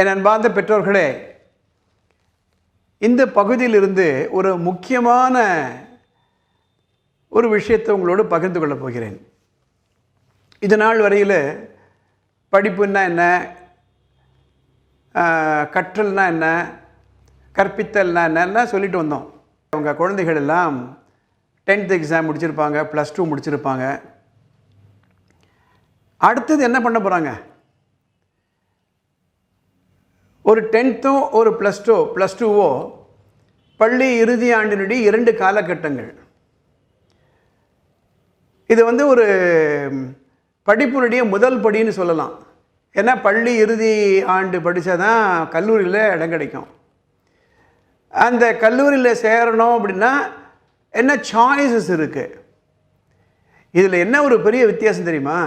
என் அன்பார்ந்த பெற்றோர்களே இந்த பகுதியிலிருந்து ஒரு முக்கியமான ஒரு விஷயத்தை உங்களோடு பகிர்ந்து கொள்ளப் போகிறேன். இது நாள் வரையில் படிப்புன்னா என்ன? கற்றல்னா என்ன? கற்பித்தல்னா என்னன்னா சொல்லிட்டு வந்தோம். அவங்க குழந்தைகள் எல்லாம் டென்த் எக்ஸாம் முடிச்சிருப்பாங்க ப்ளஸ் டூ முடிச்சிருப்பாங்க. அடுத்தது என்ன பண்ண போகிறாங்க ஒரு டென்த்தோ ஒரு ப்ளஸ் டூ ப்ளஸ் டூவோ பள்ளி இறுதி ஆண்டினுடைய இரண்டு காலகட்டங்கள். இது வந்து ஒரு படிப்பினுடைய முதல் படின்னு சொல்லலாம். ஏன்னா பள்ளி இறுதி ஆண்டு படித்தா தான் கல்லூரியில் இடம் கிடைக்கும். அந்த கல்லூரியில் சேரணும் அப்படின்னா என்ன சாய்ஸஸ் இருக்குது இதில் என்ன ஒரு பெரிய வித்தியாசம் தெரியுமா?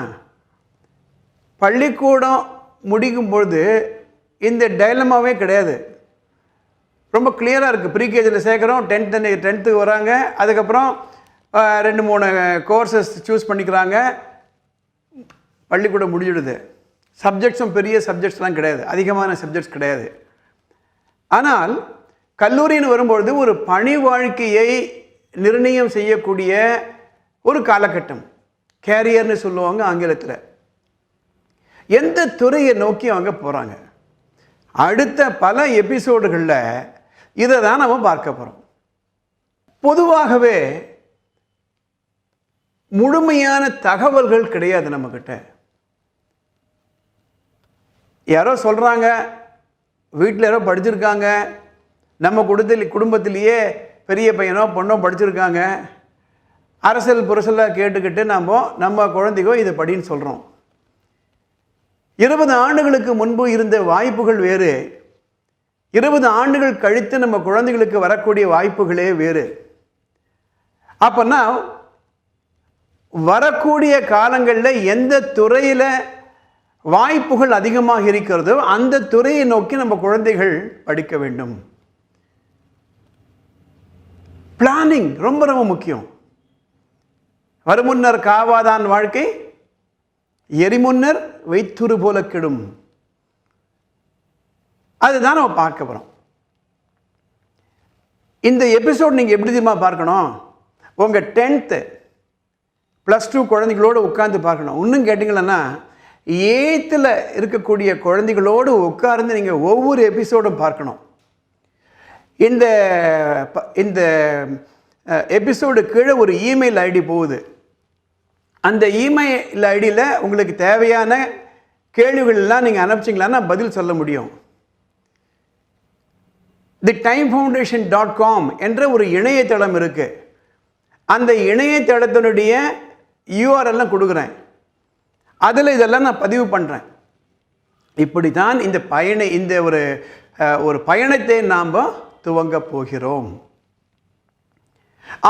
பள்ளிக்கூடம் முடிக்கும் பொழுது இந்த டைலமாவே கிடையாது. ரொம்ப கிளியராக இருக்குது ப்ரீகேஜியில் சேர்க்குறோம். டென்த்து டென்த்துக்கு வராங்க. அதுக்கப்புறம் ரெண்டு மூணு கோர்சஸ் சூஸ் பண்ணிக்கிறாங்க. பள்ளிக்கூடம் முடிஞ்சிடுது. சப்ஜெக்ட்ஸும் பெரிய சப்ஜெக்ட்ஸ்லாம் கிடையாது. அதிகமான சப்ஜெக்ட்ஸ் கிடையாது. ஆனால் கல்லூரின்னு வரும்பொழுது ஒரு பணி வாழ்க்கையை நிர்ணயம் செய்யக்கூடிய ஒரு காலகட்டம். கேரியர்னு சொல்லுவாங்க ஆங்கிலத்தில். எந்த துறையை நோக்கி அவங்க போகிறாங்க அடுத்த பல எபிசோடுகளில் இதை தான் நம்ம பார்க்க போகிறோம் பொதுவாகவே முழுமையான தகவல்கள் கிடையாது நம்மக்கிட்ட யாரோ சொல்கிறாங்க வீட்டில் யாரோ படிச்சிருக்காங்க நம்ம குடும்பத்தில் குடும்பத்திலேயே பெரிய பையனோ பொண்ணோ படிச்சிருக்காங்க அரசியல் புரசலாக கேட்டுக்கிட்டு நம்ம நம்ம குழந்தைக்கோ இதை படின்னு சொல்கிறோம் இருபது ஆண்டுகளுக்கு முன்பு இருந்த வாய்ப்புகள் வேறு. இருபது ஆண்டுகள் கழித்து நம்ம குழந்தைகளுக்கு வரக்கூடிய வாய்ப்புகளே வேறு. அப்போன்னா வரக்கூடிய காலங்களில் எந்த துறையில் வாய்ப்புகள் அதிகமாக இருக்கிறதோ அந்த துறையை நோக்கி நம்ம குழந்தைகள் படிக்க வேண்டும். பிளானிங் ரொம்ப ரொம்ப முக்கியம். வருமுன்னர் காவாதான் வாழ்க்கை எரிமுன்னர் வைத்துரு போல கெடும். அதுதான் நம்ம பார்க்க போகிறோம் இந்த எபிசோட் நீங்கள் எப்படி தெரியுமா பார்க்கணும்? உங்கள் டென்த்து ப்ளஸ் டூ குழந்தைகளோடு உட்காந்து பார்க்கணும். இன்னும் கேட்டிங்களன்னா ஏத்தில் இருக்கக்கூடிய குழந்தைகளோடு உட்கார்ந்து நீங்கள் ஒவ்வொரு எபிசோடும் பார்க்கணும். இந்த ப- இந்த எபிசோடு கீழே ஒரு இமெயில் ஐடி போகுது. அந்த இமெயில் ஐடியில் உங்களுக்கு தேவையான கேள்விகள்லாம் நீங்கள் அனுப்பிச்சிங்களான்னா பதில் சொல்ல முடியும். The time foundation dot com என்ற ஒரு இணையதளம் இருக்குது அந்த இணையதளத்தினுடைய யூஆர்எல்லாம் கொடுக்குறேன். அதில் இதெல்லாம் நான் பதிவு பண்ணுறேன் இப்படி தான் இந்த பயண இந்த ஒரு ஒரு பயணத்தை நாம் துவங்க போகிறோம்.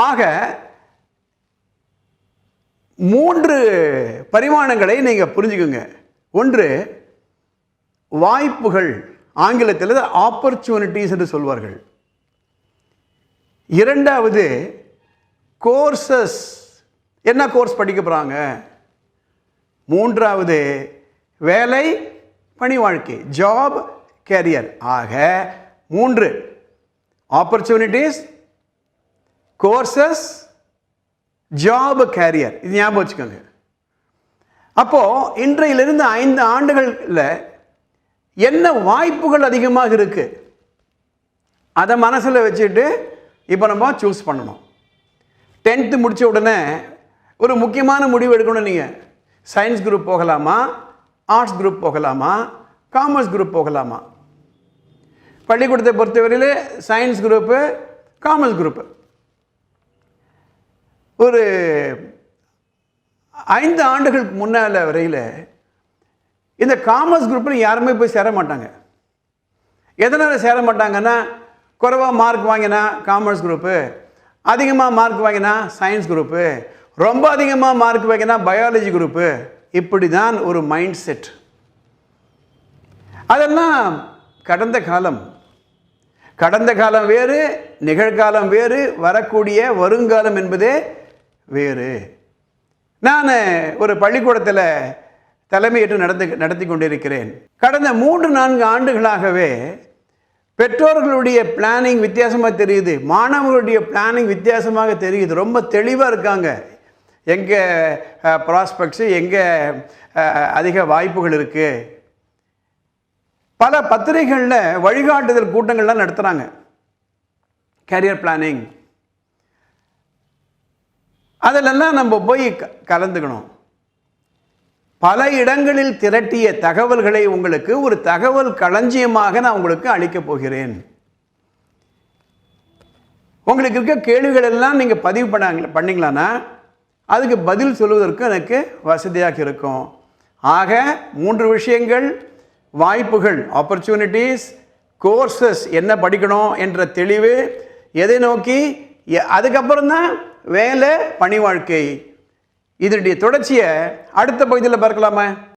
ஆக மூன்று பரிமாணங்களை நீங்கள் புரிஞ்சுக்கோங்க. ஒன்று வாய்ப்புகள் ஆங்கிலத்தில் ஆப்பர்ச்சுனிட்டிஸ் என்று சொல்வார்கள். இரண்டாவது கோர்சஸ் என்ன கோர்ஸ் படிக்க போகிறாங்க மூன்றாவது வேலை பணி வாழ்க்கை. ஜாப் கேரியர் ஆக மூன்று ஆப்பர்ச்சுனிட்டிஸ் கோர்சஸ் ஜாப் கேரியர் இது ஞாபகம் வச்சுக்கோங்க. அப்போது இன்றையிலிருந்து ஐந்து ஆண்டுகளில் என்ன வாய்ப்புகள் அதிகமாக இருக்குது அதை மனசில் வச்சுட்டு இப்போ நம்ம சூஸ் பண்ணணும். டென்த்து முடித்த உடனே ஒரு முக்கியமான முடிவு எடுக்கணும் நீங்கள் சயின்ஸ் குரூப் போகலாமா? ஆர்ட்ஸ் குரூப் போகலாமா? காமர்ஸ் குரூப் போகலாமா? பள்ளிக்கூடத்தை பொறுத்தவரையில் சயின்ஸ் குரூப்பு காமர்ஸ் குரூப்பு ஒரு ஐந்து ஆண்டுகளுக்கு முன்னால் வரையில் இந்த காமர்ஸ் குரூப்பில் யாருமே போய் சேர மாட்டாங்க. எதனால் சேர மாட்டாங்கன்னா குறைவாக மார்க் வாங்கினா காமர்ஸ் குரூப்பு அதிகமாக மார்க் வாங்கினா சயின்ஸ் குரூப்பு ரொம்ப அதிகமாக மார்க் வாங்கினா பயாலஜி குரூப்பு. இப்படி தான் ஒரு மைண்ட் செட். அதெல்லாம் கடந்த காலம். கடந்த காலம் வேறு நிகழ்காலம் வேறு வரக்கூடிய வருங்காலம் என்பதே வேறு. நான் ஒரு பள்ளிக்கூடத்தில் தலைமையேற்று நடந்து நடத்தி கொண்டிருக்கிறேன். கடந்த மூன்று நான்கு ஆண்டுகளாகவே பெற்றோர்களுடைய பிளானிங் வித்தியாசமாக தெரியுது. மாணவர்களுடைய பிளானிங் வித்தியாசமாக தெரியுது. ரொம்ப தெளிவாக இருக்காங்க. எங்கே ப்ராஸ்பெக்ட்ஸு எங்கே அதிக வாய்ப்புகள் இருக்குது பல பத்திரிகைகளில் வழிகாட்டுதல் கூட்டங்கள்லாம் நடத்துகிறாங்க கேரியர் பிளானிங் அதிலெல்லாம் நம்ம போய் க- கலந்துக்கணும். பல இடங்களில் திரட்டிய தகவல்களை உங்களுக்கு ஒரு தகவல் களஞ்சியமாக நான் உங்களுக்கு அளிக்கப் போகிறேன். உங்களுக்கு இருக்க கேள்விகள் எல்லாம் நீங்கள் பதிவு பண்ணாங்க பண்ணீங்களான்னா அதுக்கு பதில் சொல்வதற்கு எனக்கு வசதியாக இருக்கும். ஆக மூன்று விஷயங்கள் வாய்ப்புகள் ஆப்பர்ச்சுனிட்டிஸ் கோர்சஸ் என்ன படிக்கணும் என்ற தெளிவு எதை நோக்கி எ- அதுக்கப்புறம் தான் வேலை பணி வாழ்க்கை. இதனுடைய தொடர்ச்சியை அடுத்த பகுதியில் பார்க்கலாமா.